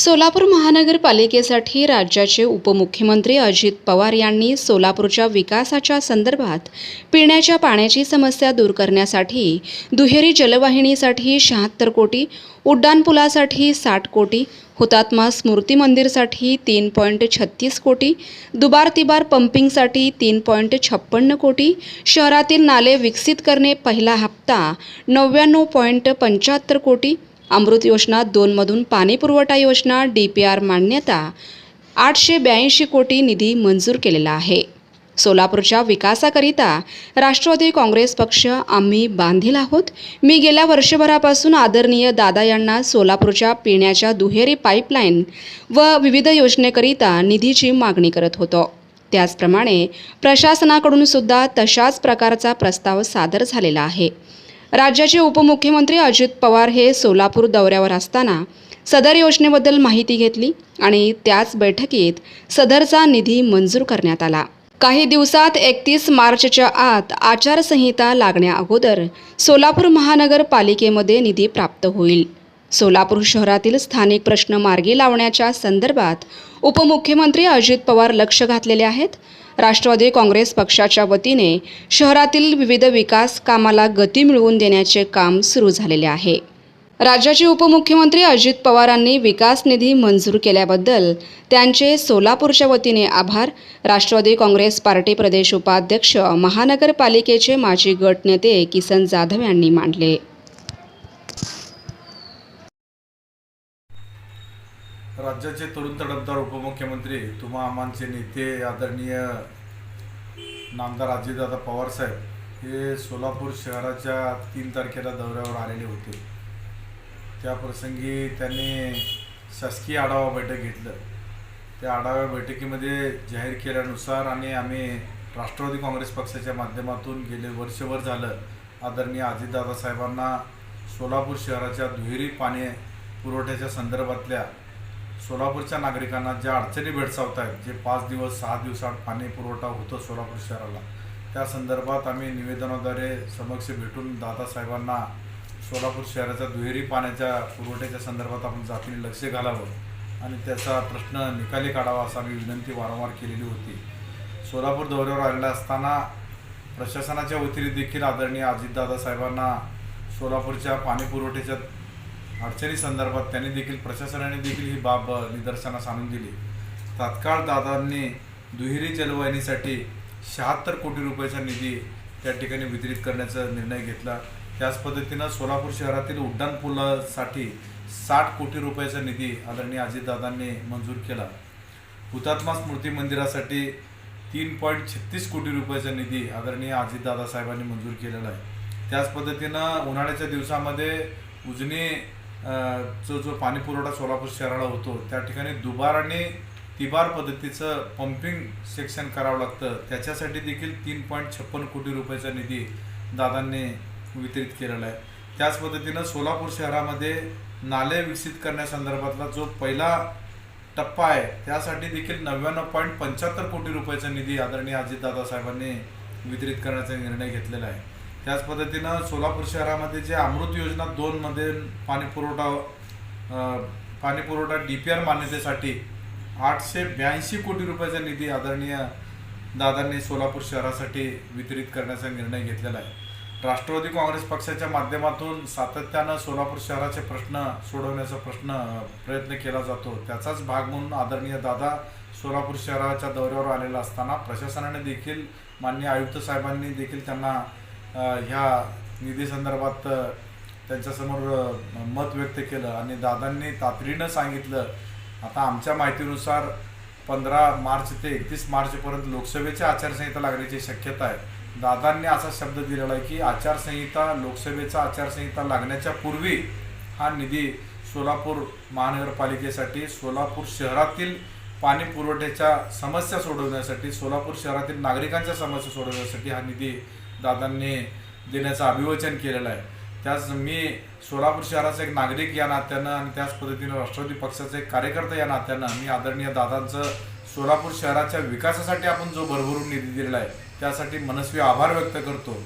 सोलापूर महानगरपालिकेसाठी राज्याचे उपमुख्यमंत्री अजित पवार यांनी सोलापूरच्या विकासाच्या संदर्भात पिण्याच्या पाण्याची समस्या दूर करण्यासाठी दुहेरी जलवाहिनीसाठी शहात्तर कोटी उड्डाणपुलासाठी साठ कोटी हुतात्मा स्मृती मंदिरसाठी तीन पॉईंट छत्तीस कोटी दुबार तिबार पंपिंगसाठी तीन पॉईंट छप्पन्न कोटी शहरातील नाले विकसित करणे पहिला हप्ता नव्याण्णव पॉईंट पंच्याहत्तर कोटी अमृत योजना दोनमधून पाणीपुरवठा योजना डी पी आर मान्यता आठशे ब्याऐंशी कोटी निधी मंजूर केलेला आहे. सोलापूरच्या विकासाकरिता राष्ट्रवादी काँग्रेस पक्ष आम्ही बांधील आहोत. मी गेल्या वर्षभरापासून आदरणीय दादा यांना सोलापूरच्या पिण्याच्या दुहेरी पाईपलाईन व विविध योजनेकरिता निधीची मागणी करत होतो. त्याचप्रमाणे प्रशासनाकडून सुद्धा तशाच प्रकारचा प्रस्ताव सादर झालेला आहे. राज्याचे उपमुख्यमंत्री अजित पवार हे सोलापूर दौऱ्यावर असताना सदर योजनेबद्दल माहिती घेतली आणि त्याच बैठकीत सदरचा निधी मंजूर करण्यात आला. काही दिवसात एकतीस मार्चच्या आत आचारसंहिता लागण्या अगोदर सोलापूर महानगरपालिकेमध्ये निधी प्राप्त होईल. सोलापूर शहरातील स्थानिक प्रश्न मार्गी लावण्याच्या संदर्भात उपमुख्यमंत्री अजित पवार लक्ष घातलेले आहेत. राष्ट्रवादी काँग्रेस पक्षाच्या वतीने शहरातील विविध विकास कामाला गती मिळवून देण्याचे काम सुरू झालेले आहे. राज्याचे उपमुख्यमंत्री अजित पवारांनी विकास निधी मंजूर केल्याबद्दल त्यांचे सोलापूरच्या वतीने आभार. राष्ट्रवादी काँग्रेस पार्टी प्रदेश उपाध्यक्ष महानगरपालिकेचे माजी गटनेते किसन जाधव यांनी मांडले राज्याचे तरुण तडफदार उपमुख्यमंत्री तुम्हा आमांचे नेते आदरणीय नामदार अजितदादा पवारसाहेब हे सोलापूर शहराच्या तीन तारखेला दौऱ्यावर आलेले होते. त्या प्रसंगी त्यांनी शासकीय आढावा बैठक घेतलं. त्या आढावा बैठकीमध्ये जाहीर केल्यानुसार आणि आम्ही राष्ट्रवादी काँग्रेस पक्षाच्या माध्यमातून गेले वर्षभर झालं. आदरणीय अजितदादा साहेबांना सोलापूर शहराच्या दुहेरी पाणी पुरवठ्याच्या संदर्भातल्या सोलापूरच्या नागरिकांना ज्या अडचणी भेडसावत आहेत जे पाच दिवस सहा दिवसात पाणी पुरवठा होतो सोलापूर शहराला त्या संदर्भात आम्ही निवेदनाद्वारे समक्ष भेटून दादासाहेबांना सोलापूर शहराच्या दुहेरी पाण्याच्या पुरवठ्याच्या संदर्भात आपण जातीने लक्ष घालावं आणि त्याचा प्रश्न निकाली काढावा असा आम्ही विनंती वारंवार केलेली होती. सोलापूर दौऱ्यावर आलेला असताना प्रशासनाच्या वतीने देखील आदरणीय अजितदादा साहेबांना सोलापूरच्या पाणी पुरवठ्याच्या अडचणी संदर्भात त्यांनी देखील प्रशासनाने देखील ही बाब निदर्शनास आणून दिली. तात्काळ दादांनी दुहेरी जलवाहिनीसाठी शहात्तर कोटी रुपयाचा निधी त्या ठिकाणी वितरित करण्याचा निर्णय घेतला. त्याच पद्धतीनं सोलापूर शहरातील उड्डाण पुलासाठी साठ कोटी रुपयाचा निधी आदरणीय अजितदादांनी मंजूर केला. हुतात्मा स्मृती मंदिरासाठी तीन पॉईंट छत्तीस कोटी रुपयाचा निधी आदरणीय अजितदादा साहेबांनी मंजूर केलेला आहे. त्याच पद्धतीनं उन्हाळ्याच्या दिवसामध्ये उजनी जो जो पाणी पुरवठा सोलापूर शहराला होतो त्या ठिकाणी दुबाराने तिबार पद्धतीचं पंपिंग सेक्शन करावं लागतं. त्याच्यासाठी देखील तीन पॉईंट छप्पन कोटी रुपयाचा निधी दादांनी वितरित केलेला आहे. त्याच पद्धतीनं सोलापूर शहरामध्ये नाले विकसित करण्यासंदर्भातला जो पहिला टप्पा आहे त्यासाठी देखील नव्याण्णव पॉईंट पंच्याहत्तर कोटी रुपयाचा निधी आदरणीय अजितदादा साहेबांनी वितरित करण्याचा निर्णय घेतलेला आहे. त्याच पद्धतीनं सोलापूर शहरामध्ये जे अमृत योजना दोनमध्ये पाणीपुरवठा पाणीपुरवठा डी पी आर मान्यतेसाठी आठशे ब्याऐंशी कोटी रुपयाचा निधी आदरणीय दादांनी सोलापूर शहरासाठी वितरित करण्याचा निर्णय घेतलेला आहे. राष्ट्रवादी काँग्रेस पक्षाच्या माध्यमातून सातत्यानं सोलापूर शहराचे प्रश्न सोडवण्याचा प्रश्न प्रयत्न केला जातो. त्याचाच भाग म्हणून आदरणीय दादा सोलापूर शहराच्या दौऱ्यावर आलेला असताना प्रशासनाने देखील माननीय आयुक्त साहेबांनी देखील त्यांना ह्या निधी संदर्भात त्यांच्यासमोर मत व्यक्त केलं आणि दादांनी तातडीनं सांगितलं. आता आमच्या माहितीनुसार पंधरा मार्च ते एकतीस मार्चपर्यंत लोकसभेची आचारसंहिता लागण्याची शक्यता आहे. दादांनी असा शब्द दिलेला आहे की आचारसंहिता लोकसभेचा आचारसंहिता लागण्याच्या पूर्वी हा निधी सोलापूर महानगरपालिकेसाठी सोलापूर शहरातील पाणी पुरवठ्याच्या समस्या सोडवण्यासाठी सोलापूर शहरातील नागरिकांच्या समस्या सोडवण्यासाठी हा निधी दादांनी देण्याचं अभिवचन केलेलं आहे. त्याच मी सोलापूर शहराचा एक नागरिक या नात्यानं आणि त्याच पद्धतीनं राष्ट्रवादी पक्षाचा एक कार्यकर्ता या नात्यानं मी आदरणीय दादांचं सोलापूर शहराच्या विकासासाठी आपण जो भरभरून निधी दिलेला आहे त्यासाठी मनस्वी आभार व्यक्त करतो.